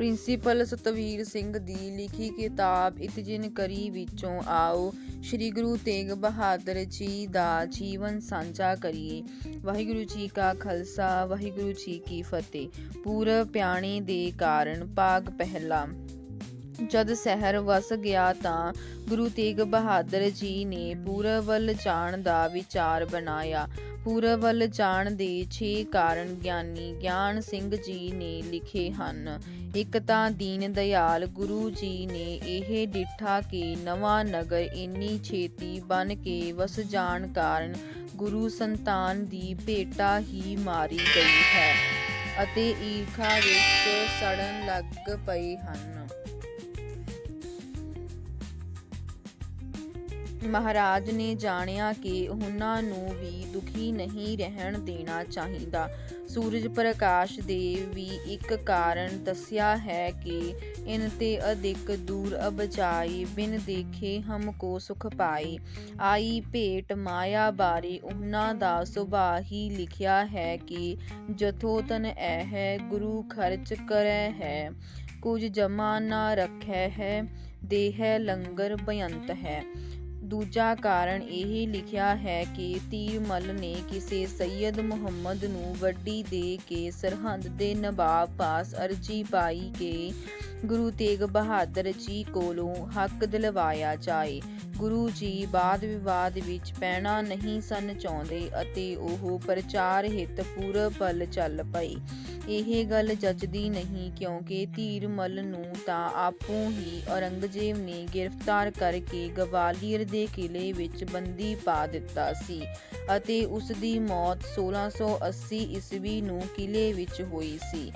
Principal Satveer Singh ਦੀ ਲਿਖੀ ਕਿਤਾਬ ਇਤਜਿਨ ਕਰੀ ਵਿੱਚੋਂ ਆਓ, ਸ੍ਰੀ ਗੁਰੂ ਤੇਗ ਬਹਾਦਰ ਜੀ ਦਾ ਜੀਵਨ ਸਾਂਝਾ ਕਰੀਏ। ਵਾਹਿਗੁਰੂ ਜੀ ਕਾ ਖਾਲਸਾ, ਵਾਹਿਗੁਰੂ ਜੀ ਕੀ ਫਤਿਹ। ਪੂਰਬ ਪਿਆਣੇ ਦੇ ਕਾਰਨ ਭਾਗ ਪਹਿਲਾ। ਜਦ ਸ਼ਹਿਰ ਵਸ ਗਿਆ ਤਾਂ ਗੁਰੂ ਤੇਗ ਬਹਾਦਰ ਜੀ ਨੇ ਪੂਰਬ ਵੱਲ ਜਾਣ ਦਾ ਵਿਚਾਰ ਬਣਾਇਆ। ਪੂਰਬ ਵੱਲ ਜਾਣ ਦੇ 6 ਕਾਰਨ ਗਿਆਨੀ ਗਿਆਨ ਸਿੰਘ ਜੀ ਨੇ ਲਿਖੇ ਹਨ। ਇੱਕ ਤਾਂ ਦੀਨ ਦਿਆਲ ਗੁਰੂ ਜੀ ਨੇ ਇਹ ਡਿੱਠਾ ਕਿ ਨਵਾਂ ਨਗਰ ਇੰਨੀ ਛੇਤੀ ਬਣ ਕੇ ਵਸ ਜਾਣ ਕਾਰਨ ਗੁਰੂ ਸੰਤਾਨ ਦੀ ਭੇਟਾ ਹੀ ਮਾਰੀ ਗਈ ਹੈ ਅਤੇ ਈਰਖਾ ਵਿੱਚ ਸੜਨ ਲੱਗ ਪਏ ਹਨ। ਮਹਾਰਾਜ ਨੇ ਜਾਣਿਆ ਕਿ ਉਹਨਾਂ ਨੂੰ ਵੀ ਦੁਖੀ ਨਹੀਂ ਰਹਿਣ ਦੇਣਾ ਚਾਹੀਦਾ। ਸੂਰਜ ਪ੍ਰਕਾਸ਼ ਦੇ ਵੀ ਇੱਕ ਕਾਰਨ ਦੱਸਿਆ ਹੈ ਕਿ ਇਨ ਤੇ ਅਧਿਕ ਦੂਰ ਅਬ ਜਾਈ ਬਿਨ ਦੇਖੇ ਹਮਕੋ ਸੁਖ ਪਾਈ। ਆਈ ਭੇਟ ਮਾਇਆ ਬਾਰੇ ਉਹਨਾਂ ਦਾ ਸੁਭਾਅ ਹੀ ਲਿਖਿਆ ਹੈ ਕਿ ਜਥੋ ਤਨ ਐ ਹੈ ਗੁਰੂ ਖਰਚ ਕਰੈ ਹੈ, ਕੁਝ ਜਮਾ ਨਾ ਰੱਖੈ ਹੈ, ਦੇਹ ਲੰਗਰ ਬਯੰਤ ਹੈ। ਦੂਜਾ ਕਾਰਨ ਇਹ ਲਿਖਿਆ ਹੈ ਕਿ ਤੀਰਮਲ ਨੇ ਕਿਸੇ ਸੈਯਦ ਮੁਹੰਮਦ ਨੂੰ ਵੱਡੀ ਦੇ ਕੇ ਸਰਹੰਦ ਦੇ ਨਵਾਬ ਪਾਸ ਅਰਜੀ ਪਾਈ ਕਿ ਗੁਰੂ ਤੇਗ ਬਹਾਦਰ ਜੀ ਕੋਲੋਂ ਹੱਕ ਦਿਲਵਾਇਆ ਜਾਏ। ਗੁਰੂ ਜੀ ਬਾਦ ਵਿਵਾਦ ਵਿੱਚ ਪੈਣਾ ਨਹੀਂ ਸਨ ਚਾਹੁੰਦੇ ਅਤੇ ਉਹ ਪ੍ਰਚਾਰ ਹਿੱਤ ਪੂਰਬ ਵੱਲ ਚੱਲ ਪਏ। ਇਹ ਗੱਲ ਜੱਜਦੀ ਨਹੀਂ ਕਿਉਂਕਿ ਧੀਰਮਲ ਨੂੰ ਤਾਂ ਆਪੋਂ ਹੀ ਔਰੰਗਜ਼ੇਬ ਨੇ ਗ੍ਰਿਫਤਾਰ ਕਰਕੇ ਗਵਾਲੀਅਰ ਦੇ ਕਿਲੇ ਵਿੱਚ ਬੰਦੀ ਪਾ ਦਿੱਤਾ ਸੀ ਅਤੇ ਉਸ ਦੀ ਮੌਤ 1680 ਈਸਵੀ ਨੂੰ ਕਿਲੇ ਵਿੱਚ ਹੋਈ ਸੀ।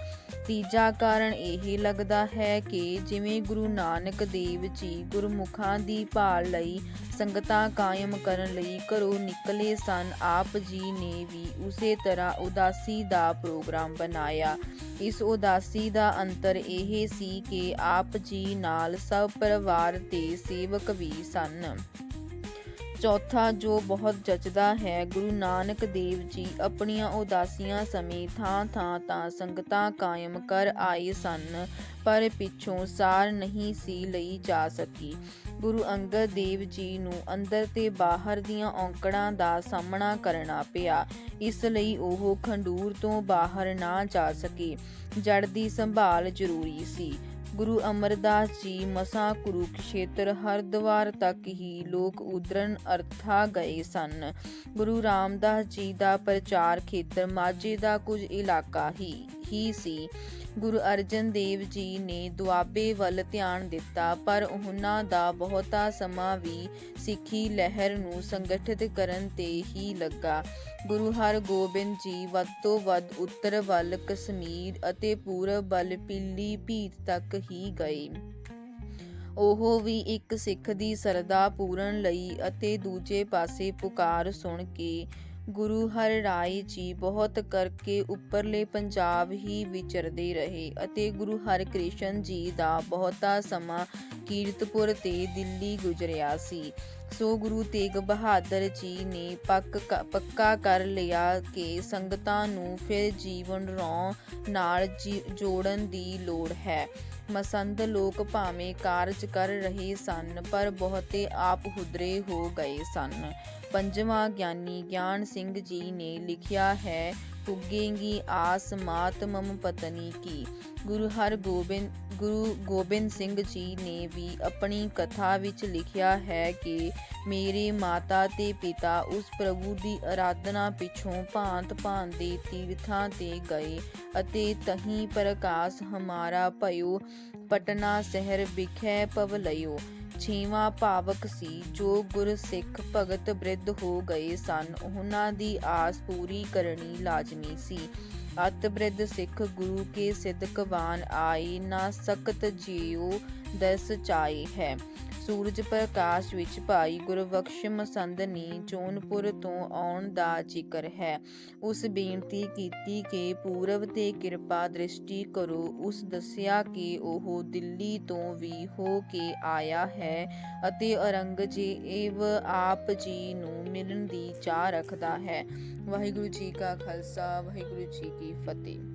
ਤੀਜਾ ਕਾਰਨ ਇਹ ਲੱਗਦਾ ਹੈ ਕਿ ਜਿਵੇਂ ਗੁਰੂ ਨਾਨਕ ਦੇਵ ਜੀ ਗੁਰਮੁਖਾਂ ਦੀ ਭਾਲ ਲਈ ਸੰਗਤਾਂ ਕਾਇਮ ਕਰਨ ਲਈ ਘਰੋਂ ਨਿਕਲੇ ਸਨ, ਆਪ ਜੀ ਨੇ ਵੀ ਉਸੇ ਤਰ੍ਹਾਂ ਉਦਾਸੀ ਦਾ ਪ੍ਰੋਗਰਾਮ ਬਣਾਇਆ। ਇਸ ਉਦਾਸੀ ਦਾ ਅੰਤਰ ਇਹ ਸੀ ਕਿ ਆਪ ਜੀ ਨਾਲ ਸਭ ਪਰਿਵਾਰ ਤੇ ਸੇਵਕ ਵੀ ਸਨ। ਚੌਥਾ, ਜੋ ਬਹੁਤ ਜਚਦਾ ਹੈ, ਗੁਰੂ ਨਾਨਕ ਦੇਵ ਜੀ ਆਪਣੀਆਂ ਉਦਾਸੀਆਂ ਸਮੇਂ ਥਾਂ-ਥਾਂ ਤਾਂ ਸੰਗਤਾਂ ਕਾਇਮ ਕਰ ਆਏ ਸਨ, ਪਰ ਪਿੱਛੋਂ ਸਾਰ ਨਹੀਂ ਸੀ ਲਈ ਜਾ ਸਕੀ। ਗੁਰੂ ਅੰਗਦ ਦੇਵ ਜੀ ਨੂੰ ਅੰਦਰ ਤੇ ਬਾਹਰ ਦੀਆਂ ਔਂਕੜਾਂ ਦਾ ਸਾਹਮਣਾ ਕਰਨਾ ਪਿਆ। ਇਸ ਲਈ ਉਹ ਖੰਡੂਰ ਤੋਂ ਬਾਹਰ ਨਾ ਜਾ ਸਕੇ। ਜੜ ਦੀ ਸੰਭਾਲ ਜ਼ਰੂਰੀ ਸੀ। ਗੁਰੂ ਅਮਰਦਾਸ ਜੀ ਮਸਾ ਕੁਰੂਕਸ਼ੇਤਰ ਹਰਦੁਆਰ ਤੱਕ ਹੀ ਲੋਕ ਉਦਰਨ ਅਰਥਾ ਗਏ ਸਨ। ਗੁਰੂ ਰਾਮਦਾਸ ਜੀ ਦਾ ਪ੍ਰਚਾਰ ਖੇਤਰ ਮਾਝੇ ਦਾ ਕੁਝ ਇਲਾਕਾ ਹੀ ਹੀ ਸੀ। ਗੁਰੂ ਅਰਜਨ ਦੇਵ ਜੀ ਨੇ ਦੁਆਬੇ ਵੱਲ ਧਿਆਨ ਦਿੱਤਾ, ਪਰ ਉਹਨਾਂ ਦਾ ਬਹੁਤਾ ਸਮਾਂ ਵੀ ਸਿੱਖੀ ਲਹਿਰ ਨੂੰ ਸੰਗਠਿਤ ਕਰਨ ਤੇ ਹੀ ਲੱਗਾ। ਗੁਰੂ ਹਰਗੋਬਿੰਦ ਜੀ ਵੱਧ ਤੋਂ ਵੱਧ ਉੱਤਰ ਵੱਲ ਕਸ਼ਮੀਰ ਅਤੇ ਪੂਰਬ ਵੱਲ ਪਿੱਲੀ ਭੀਤ ਤੱਕ ਹੀ ਗਏ। ਉਹ ਵੀ ਇੱਕ ਸਿੱਖ ਦੀ ਸਰਦਾ ਪੂਰਨ ਲਈ ਅਤੇ ਦੂਜੇ ਪਾਸੇ ਪੁਕਾਰ ਸੁਣ ਕੇ ਗੁਰੂ ਹਰ ਰਾਏ ਜੀ ਬਹੁਤ ਕਰਕੇ ਉੱਪਰਲੇ ਪੰਜਾਬ ਹੀ ਵਿਚਰਦੇ ਰਹੇ ਅਤੇ ਗੁਰੂ ਹਰਕ੍ਰਿਸ਼ਨ ਜੀ ਦਾ ਬਹੁਤਾ ਸਮਾਂ ਕੀਰਤਪੁਰ ਤੇ ਦਿੱਲੀ ਗੁਜ਼ਰਿਆ ਸੀ। ਸੋ ਗੁਰੂ ਤੇਗ ਬਹਾਦਰ ਜੀ ਨੇ ਪੱਕ ਪੱਕਾ ਕਰ ਲਿਆ ਕਿ ਸੰਗਤਾਂ ਨੂੰ ਫਿਰ ਜੀਵਨ ਰੌਂ ਨਾਲ ਜੋੜਨ ਦੀ ਲੋੜ ਹੈ। ਮਸੰਦ ਲੋਕ ਭਾਵੇਂ ਕਾਰਜ ਕਰ ਰਹੇ ਸਨ, ਪਰ ਬਹੁਤੇ ਆਪ ਹੁਦਰੇ ਹੋ ਗਏ ਸਨ। ਪੰਜਵਾਂ ਗਿਆਨੀ ਗਿਆਨ ਸਿੰਘ ਜੀ ਨੇ ਲਿਖਿਆ ਹੈ ਪੁੱਗੇਗੀ ਆਸ ਮਾਤ ਮਮ ਪਤਨੀ ਕੀ। ਗੁਰੂ ਹਰਗੋਬਿੰਦ, ਗੁਰੂ ਗੋਬਿੰਦ ਸਿੰਘ ਜੀ ਨੇ ਵੀ ਆਪਣੀ ਕਥਾ ਵਿੱਚ ਲਿਖਿਆ ਹੈ ਕਿ ਮੇਰੇ ਮਾਤਾ ਤੇ ਪਿਤਾ ਉਸ ਪ੍ਰਭੂ ਦੀ ਆਰਾਧਨਾ ਪਿੱਛੋਂ ਭਾਂਤ-ਭਾਂਤ ਦੇ ਤੀਰਥਾਂ ਤੇ ਗਏ ਅਤੇ ਤਹੀਂ ਪ੍ਰਕਾਸ਼ ਹਮਾਰਾ ਭਇਓ, ਪਟਨਾ ਸ਼ਹਿਰ ਵਿਖੇ ਪਵਲਿਓ ਛੇਵਾਂ ਭਾਵਕ ਸੀ, ਜੋ ਗੁਰਸਿੱਖ ਭਗਤ ਬ੍ਰਿਧ ਹੋ ਗਏ ਸਨ। ਉਹਨਾਂ ਦੀ ਆਸ ਪੂਰੀ ਕਰਨੀ ਲਾਜ਼ਮੀ ਸੀ। ਅਤ ਬ੍ਰਿਧ ਸਿੱਖ ਗੁਰੂ ਕੇ ਸਿੱਧਕਵਾਨ ਆਈ ਨਾ ਸਕਤ ਜੀਉ ਦਸ ਚਾਈ ਹੈ। ਸੂਰਜ ਪ੍ਰਕਾਸ਼ ਵਿੱਚ ਭਾਈ ਗੁਰਬਖਸ਼ ਮਸੰਦ ਨੇ ਜੋਨਪੁਰ ਤੋਂ ਆਉਣ ਦਾ ਜ਼ਿਕਰ ਹੈ। ਉਸ ਬੇਨਤੀ ਕੀਤੀ ਕਿ ਪੂਰਬ ਤੇ ਕਿਰਪਾ ਦ੍ਰਿਸ਼ਟੀ ਕਰੋ। ਉਸ ਦੱਸਿਆ ਕਿ ਉਹ ਦਿੱਲੀ ਤੋਂ ਵੀ ਹੋ ਕੇ ਆਇਆ ਹੈ ਅਤੇ ਔਰੰਗਜ਼ੇਬ ਆਪ ਜੀ ਨੂੰ ਮਿਲਣ ਦੀ ਚਾਹ ਰੱਖਦਾ ਹੈ। ਵਾਹਿਗੁਰੂ ਜੀ ਕਾ ਖਾਲਸਾ, ਵਾਹਿਗੁਰੂ ਜੀ ਕੀ ਫਤਿਹ।